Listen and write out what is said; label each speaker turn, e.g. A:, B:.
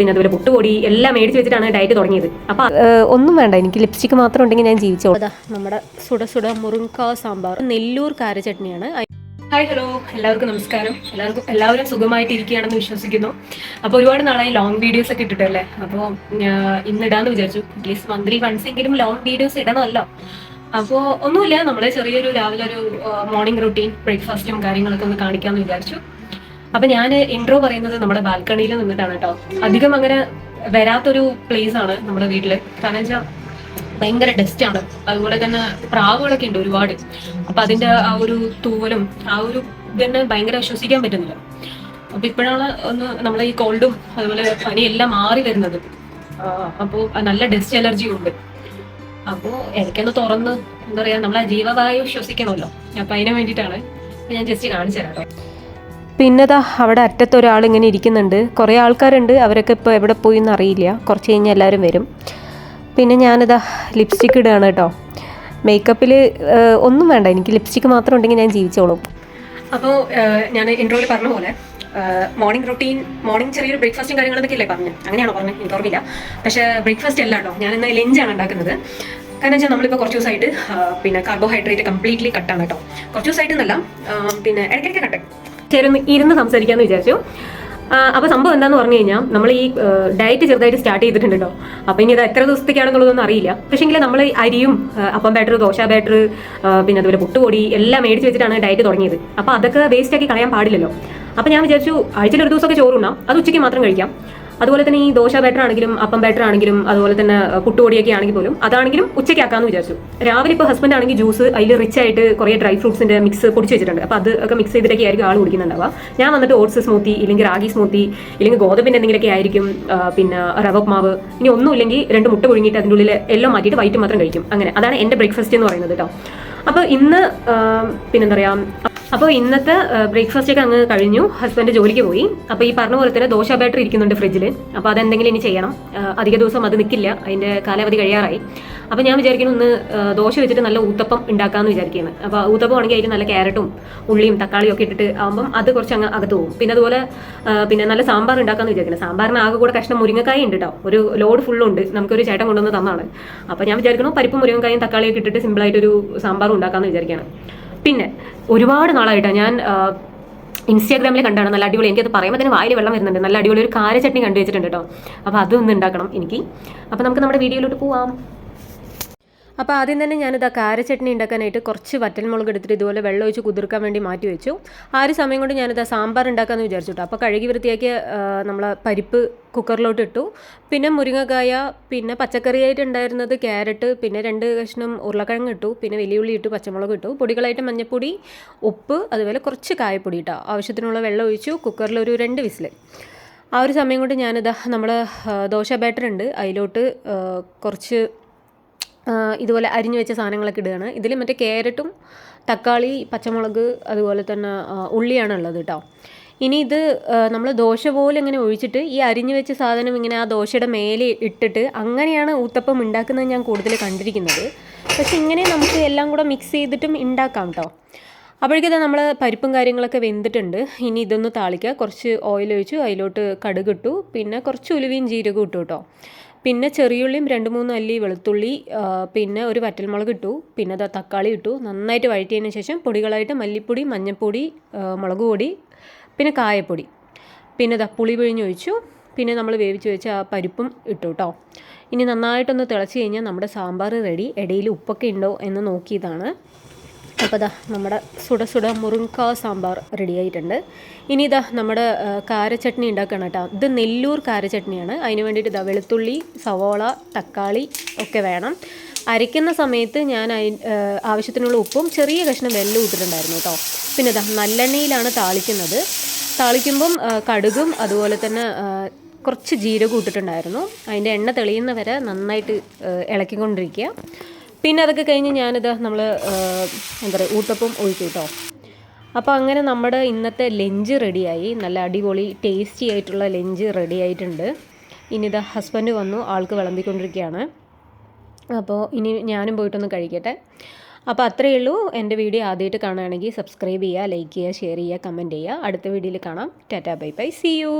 A: പിന്നെ അതുപോലെ പുട്ടുപൊടി എല്ലാം മേടിച്ച് വെച്ചിട്ടാണ് ഡയറ്റ് തുടങ്ങിയത്. അപ്പൊ
B: ഒന്നും വേണ്ട. എനിക്ക് ലിപ്സ്റ്റിക് മാത്രം ഉണ്ടെങ്കിൽ ഞാൻ ജീവിച്ചോ
A: അതാ നമ്മുടെ സുട സുട മുറുങ്ക സാമ്പാർ. നെല്ലൂർ കാര ചട്നിയാണ് ഹായ് ഹലോ എല്ലാവർക്കും നമസ്കാരം. എല്ലാവർക്കും എല്ലാവരും സുഖമായിട്ട് ഇരിക്കുകയാണെന്ന് വിശ്വസിക്കുന്നു. അപ്പോൾ ഒരുപാട് നാളായി ലോങ് വീഡിയോസ് ഒക്കെ ഇട്ടിട്ടല്ലേ? അപ്പോൾ ഇന്ന് ഇടാന്ന് വിചാരിച്ചു. അറ്റ്ലീസ്റ്റ് മന്ത്ലി വൺസ് എങ്കിലും ലോങ് വീഡിയോസ് ഇടണമല്ലോ. അപ്പോൾ ഒന്നുമില്ല. നമ്മളെ ചെറിയൊരു രാവിലെ ഒരു മോർണിംഗ് റൂട്ടീൻ ബ്രേക്ക്ഫാസ്റ്റും കാര്യങ്ങളൊക്കെ ഒന്ന് കാണിക്കാമെന്ന് വിചാരിച്ചു. അപ്പൊ ഞാൻ ഇൻട്രോ പറയുന്നത് നമ്മുടെ ബാൽക്കണിയിൽ നിന്നിട്ടാണ് കേട്ടോ. അധികം അങ്ങനെ വരാത്തൊരു പ്ലേസ് ആണ് നമ്മുടെ വീട്ടിൽ. കാരണം വെച്ചാൽ ഭയങ്കര ഡസ്റ്റ് ആണ്. അതുപോലെ തന്നെ പ്രാവുകളൊക്കെ ഉണ്ട് ഒരുപാട്. അപ്പൊ അതിന്റെ ആ ഒരു തൂവലും ആ ഒരു ഇതന്നെ തന്നെ ഭയങ്കര ശ്വസിക്കാൻ പറ്റുന്നില്ല. അപ്പൊ ഇപ്പോഴാണ് ഒന്ന് നമ്മളെ ഈ കോൾഡും അതുപോലെ പനിയെല്ലാം മാറി വരുന്നത്. അപ്പോൾ നല്ല ഡസ്റ്റ് അലർജിയും ഉണ്ട്. അപ്പോൾ എനിക്കൊന്ന് തുറന്ന് എന്താ പറയാ നമ്മളെ ജീവവായു ശ്വസിക്കണമല്ലോ. അപ്പൊ അതിന് വേണ്ടിയിട്ടാണ് ഞാൻ ജസ്റ്റ് കാണിച്ചു തരാം
B: പിന്നെതാ അവിടെ അറ്റത്ത് ഇങ്ങനെ ഇരിക്കുന്നുണ്ട്. കുറേ ആൾക്കാരുണ്ട്. അവരൊക്കെ ഇപ്പോൾ എവിടെ പോയി എന്ന് അറിയില്ല. കുറച്ച് കഴിഞ്ഞാൽ എല്ലാവരും വരും. പിന്നെ ഞാനിതാ ലിപ്സ്റ്റിക് ഇടുകയാണ് കേട്ടോ. മേക്കപ്പിൽ ഒന്നും വേണ്ട. എനിക്ക് ലിപ്സ്റ്റിക് മാത്രം ഉണ്ടെങ്കിൽ ഞാൻ ജീവിച്ചോളും.
A: അപ്പോൾ ഞാൻ ഇൻട്രോയിൽ പറഞ്ഞ പോലെ മോർണിംഗ് റൊട്ടീൻ മോർണിംഗ് ചെറിയൊരു ബ്രേക്ക്ഫാസ്റ്റും കാര്യങ്ങളൊക്കെ അല്ലേ പറഞ്ഞു? അങ്ങനെയാണോ പറഞ്ഞത് എനിക്ക് ഓർമ്മയില്ല. പക്ഷേ ബ്രേക്ക്ഫാസ്റ്റ് അല്ല കേട്ടോ. ഞാൻ ഇന്ന് ലഞ്ചാണ് ഉണ്ടാക്കുന്നത്. കാരണം വെച്ചാൽ നമ്മളിപ്പോൾ കുറച്ച് ദിവസമായിട്ട് പിന്നെ കാർബോഹൈഡ്രേറ്റ് കംപ്ലീറ്റ്ലി കട്ടാണ് കേട്ടോ. കുറച്ച് ദിവസമായിട്ട് എന്നല്ല പിന്നെ ഇടയ്ക്കിടയ്ക്ക് കട്ട് ചേരുന്ന് ഇരുന്ന് സംസാരിക്കാമെന്ന് വിചാരിച്ചു. അപ്പോൾ സംഭവം എന്താന്ന് പറഞ്ഞു കഴിഞ്ഞാൽ നമ്മൾ ഈ ഡയറ്റ് ചെറുതായിട്ട് സ്റ്റാർട്ട് ചെയ്തിട്ടുണ്ട് അപ്പോൾ ഇനി ഇത് എത്ര ദിവസത്തേക്കാണെന്നുള്ളതൊന്നും അറിയില്ല. പക്ഷേങ്കിൽ നമ്മൾ അരിയും അപ്പം ബാറ്റർ ദോശ ബാറ്റർ പിന്നെ അതുപോലെ പുട്ടുപൊടി എല്ലാം മേടിച്ച് വെച്ചിട്ടാണ് ഡയറ്റ് തുടങ്ങിയത്. അപ്പോൾ അതൊക്കെ വേസ്റ്റ് ആക്കി കളയാൻ പാടില്ലല്ലോ. അപ്പോൾ ഞാൻ വിചാരിച്ചു ആഴ്ചയിൽ ഒരു ദിവസമൊക്കെ ചോറുണ്ണാം അത് ഉച്ചയ്ക്ക് മാത്രം കഴിക്കാം. അതുപോലെ തന്നെ ഈ ദോശ ബാറ്റർ ആണെങ്കിലും അപ്പം ബാറ്റർ ആണെങ്കിലും അതുപോലെ തന്നെ പുട്ടുപൊടിയൊക്കെ ആണെങ്കിൽ പോലും അതാണെങ്കിലും ഉച്ചയ്ക്കാക്കാന്ന് വിചാരിച്ചു. രാവിലെ ഇപ്പോൾ ഹസ്ബൻഡ് ആണെങ്കിൽ ജ്യൂസ് അതിൽ റിച്ച് ആയിട്ട് കുറേ ഡ്രൈ ഫ്രൂട്ട്സിന്റെ മിക്സ് പൊടിച്ച് വെച്ചിട്ടുണ്ട്. അപ്പോൾ അത് ഒക്കെ മിക്സ് ചെയ്തിട്ടൊക്കെ ആയിരിക്കും ആൾ കുടിക്കുന്നുണ്ടാവുക. ഞാൻ വന്നിട്ട് ഓട്സ് സ്മൂത്തി ഇല്ലെങ്കിൽ റാഗി സ്മൂത്തി ഇല്ലെങ്കിൽ ഗോതമ്പിന്റെ എന്തെങ്കിലുമൊക്കെ ആയിരിക്കും പിന്നെ റവ മാവ് ഇനി ഒന്നും ഇല്ലെങ്കിൽ രണ്ട് മുട്ട പുഴുങ്ങിയിട്ട് അതിന്റെ ഉള്ളിൽ എല്ലാം മാറ്റിയിട്ട് വൈറ്റ് മാത്രം കഴിക്കും. അങ്ങനെ. അതാണ് എന്റെ ബ്രേക്ക്ഫാസ്റ്റ് എന്ന് പറയുന്നത് കേട്ടോ അപ്പോൾ ഇന്ന് പിന്നെന്താ പറയുക അപ്പോൾ ഇന്നത്തെ ബ്രേക്ക്ഫാസ്റ്റ് ഒക്കെ അങ്ങ് കഴിഞ്ഞു. ഹസ്ബൻഡ് ജോലിക്ക് പോയി. അപ്പോൾ ഈ പറഞ്ഞ പോലെ തന്നെ ദോശ ബാറ്ററി ഇരിക്കുന്നുണ്ട് ഫ്രിഡ്ജിൽ അപ്പോൾ അതെന്തെങ്കിലും ഇനി ചെയ്യണം. അധിക ദിവസം അത് നിൽക്കില്ല അതിന്റെ കാലാവധി കഴിയാറായി. അപ്പോൾ ഞാൻ വിചാരിക്കുന്നു ഒന്ന് ദോശ വെച്ചിട്ട് നല്ല ഊത്തപ്പം ഉണ്ടാക്കാമെന്ന് വിചാരിക്കുകയാണ്. അപ്പോൾ ഊത്തപ്പം ആണെങ്കിൽ അതിൽ നല്ല ക്യാരറ്റും ഉള്ളിയും തക്കാളിയും ഒക്കെ ഇട്ടിട്ട് ആകുമ്പം അത് കുറച്ച് അങ്ങ് അകത്ത് പോകും. പിന്നെ അതുപോലെ പിന്നെ നല്ല സാമ്പാർ ഉണ്ടാക്കാമെന്ന് വിചാരിക്കുന്നത് സാമ്പാറിന് ആകെ കൂടെ കഷ്ണം മുരിങ്ങക്കായ ഉണ്ട് കേട്ടോ ഒരു ലോഡ് ഫുള്ളുണ്ട് നമുക്കൊരു ചേട്ടൻ കൊണ്ടുവന്ന് തന്നാണ്. അപ്പോൾ ഞാൻ വിചാരിക്കുന്നു പരിപ്പ് മുരിങ്ങക്കായും തക്കാളിയൊക്കെ ഇട്ടിട്ട് സിമ്പിളായിട്ടൊരു സാമ്പാർ ഉണ്ടാക്കാമെന്ന് വിചാരിക്കുകയാണ്. പിന്നെ ഒരുപാട് നാളായിട്ടാണ് ഞാൻ ഇൻസ്റ്റാഗ്രാമിൽ കണ്ടാണ് നല്ല അടിപൊളി. എനിക്കത് പറയുമ്പോൾ തന്നെ വായിൽ വെള്ളം വരുന്നുണ്ട്. നല്ല അടിപൊളി ഒരു കാര ചട്നി കണ്ടു വെച്ചിട്ടുണ്ട് കേട്ടോ അപ്പോൾ അതൊന്ന് ഉണ്ടാക്കണം എനിക്ക്. അപ്പോൾ നമുക്ക് നമ്മുടെ വീഡിയോയിലോട്ട് പോവാം. അപ്പോൾ ആദ്യം തന്നെ ഞാനിത് ആ കാര ചട്നി ഉണ്ടാക്കാനായിട്ട് കുറച്ച് വറ്റൽമുളക് എടുത്തിട്ട് ഇതുപോലെ വെള്ളം ഒഴിച്ച് കുതിർക്കാൻ വേണ്ടി മാറ്റി വെച്ചു. ആ ഒരു സമയം കൊണ്ട് ഞാനിത് സാമ്പാർ ഉണ്ടാക്കാമെന്ന് വിചാരിച്ചു കേട്ടോ അപ്പോൾ കഴുകി വൃത്തിയാക്കിയ നമ്മൾ പരിപ്പ് കുക്കറിലോട്ട് ഇട്ടു. പിന്നെ മുരിങ്ങക്കായ പിന്നെ പച്ചക്കറിയായിട്ട് ഉണ്ടായിരുന്നത് ക്യാരറ്റ് പിന്നെ രണ്ട് കഷ്ണം ഉരുളക്കിഴങ്ങ് ഇട്ടു. പിന്നെ വലിയുള്ളി ഇട്ടു പച്ചമുളക് ഇട്ടു. പൊടികളായിട്ട് മഞ്ഞൾപ്പൊടി ഉപ്പ് അതുപോലെ കുറച്ച് കായപ്പൊടി ഇട്ടോ ആവശ്യത്തിനുള്ള വെള്ളം ഒഴിച്ചു കുക്കറിൽ ഒരു രണ്ട് വിസിൽ. ആ ഒരു സമയം കൊണ്ട് ഞാനിതാ നമ്മൾ ദോശ ബാറ്റർ ഉണ്ട്. അതിലോട്ട് കുറച്ച് ഇതുപോലെ അരിഞ്ഞു വെച്ച സാധനങ്ങളൊക്കെ ഇടുകയാണ്. ഇതിൽ മറ്റേ ക്യാരറ്റും തക്കാളി പച്ചമുളക് അതുപോലെ തന്നെ ഉള്ളിയാണ് ഉള്ളത് കേട്ടോ ഇനി ഇത് നമ്മൾ ദോശ പോലെ ഇങ്ങനെ ഒഴിച്ചിട്ട് ഈ അരിഞ്ഞു വെച്ച സാധനം ഇങ്ങനെ ആ ദോശയുടെ മേലെ ഇട്ടിട്ട് അങ്ങനെയാണ് ഊത്തപ്പം ഉണ്ടാക്കുന്നത് ഞാൻ കൂടുതൽ കണ്ടിരിക്കുന്നത്. പക്ഷെ ഇങ്ങനെ നമുക്ക് എല്ലാം കൂടെ മിക്സ് ചെയ്തിട്ടും ഉണ്ടാക്കാം കേട്ടോ അപ്പോഴേക്കും നമ്മൾ പരിപ്പും കാര്യങ്ങളൊക്കെ വെന്തിട്ടുണ്ട്. ഇനി ഇതൊന്ന് താളിക്കുക. കുറച്ച് ഓയിൽ ഒഴിച്ചു. അതിലോട്ട് കടുകിട്ടു പിന്നെ കുറച്ച് ഉലുവയും ജീരകവും ഇട്ടു കേട്ടോ പിന്നെ ചെറിയുള്ളിയും രണ്ട് മൂന്ന് അല്ലി വെളുത്തുള്ളി പിന്നെ ഒരു വറ്റൽമുളക് ഇട്ടു. പിന്നെ അത് തക്കാളി ഇട്ടു. നന്നായിട്ട് വഴറ്റിയതിന് ശേഷം പൊടികളായിട്ട് മല്ലിപ്പൊടി മഞ്ഞൾപ്പൊടി മുളക് പൊടി പിന്നെ കായപ്പൊടി. പിന്നെ ദാ പുളി പിഴിഞ്ഞൊഴിച്ചു പിന്നെ നമ്മൾ വേവിച്ച് വെച്ച ആ പരിപ്പും ഇട്ടു കേട്ടോ ഇനി നന്നായിട്ടൊന്ന് തിളച്ച് കഴിഞ്ഞാൽ നമ്മുടെ സാമ്പാർ റെഡി. ഇടയിൽ ഉപ്പൊക്കെ ഉണ്ടോ എന്ന് നോക്കിയതാണ്. അപ്പോൾ ദാ നമ്മുടെ സുട സുട മുറുങ്ക സാമ്പാർ റെഡി ആയിട്ടുണ്ട്. ഇനി ഇതാ നമ്മുടെ കാരച്ചട്നി കാര ചട്നി ഉണ്ടാക്കണം കേട്ടോ. ഇത് നെല്ലൂർ കാര ചട്നിയാണ് അതിന് വേണ്ടിയിട്ട് ഇതാ വെളുത്തുള്ളി സവോള തക്കാളി ഒക്കെ വേണം. അരയ്ക്കുന്ന സമയത്ത് ഞാൻ ആവശ്യത്തിനുള്ള ഉപ്പും ചെറിയ കഷ്ണം വെല്ലം ഇട്ടിട്ടുണ്ടായിരുന്നു കേട്ടോ. പിന്നെ ഇതാ നല്ലെണ്ണയിലാണ് താളിക്കുന്നത്. താളിക്കുമ്പം കടുകും അതുപോലെ തന്നെ കുറച്ച് ജീരകം ഇട്ടിട്ടുണ്ടായിരുന്നു. അതിന്റെ എണ്ണ തെളിയുന്ന വരെ നന്നായിട്ട് ഇളക്കിക്കൊണ്ടിരിക്കുക. പിന്നെ അതൊക്കെ കഴിഞ്ഞ് ഞാനിത് നമ്മൾ എന്താ പറയുക ഊട്ടപ്പം ഒഴിച്ചു കേട്ടോ അപ്പോൾ അങ്ങനെ നമ്മുടെ ഇന്നത്തെ ലഞ്ച് റെഡിയായി. നല്ല അടിപൊളി ടേസ്റ്റി ആയിട്ടുള്ള ലഞ്ച് റെഡി ആയിട്ടുണ്ട് ഇനി ഇത് ഹസ്ബൻഡ് വന്നു ആൾക്ക് വിളമ്പിക്കൊണ്ടിരിക്കുകയാണ്. അപ്പോൾ ഇനി ഞാനും പോയിട്ടൊന്ന് കഴിക്കട്ടെ. അപ്പോൾ അത്രയേ ഉള്ളൂ. എന്റെ വീഡിയോ ആദ്യമായിട്ട് കാണുകയാണെങ്കിൽ സബ്സ്ക്രൈബ് ചെയ്യുക ലൈക്ക് ചെയ്യുക ഷെയർ ചെയ്യുക കമന്റ് ചെയ്യുക. അടുത്ത വീഡിയോയിൽ കാണാം. Tata bye bye. See you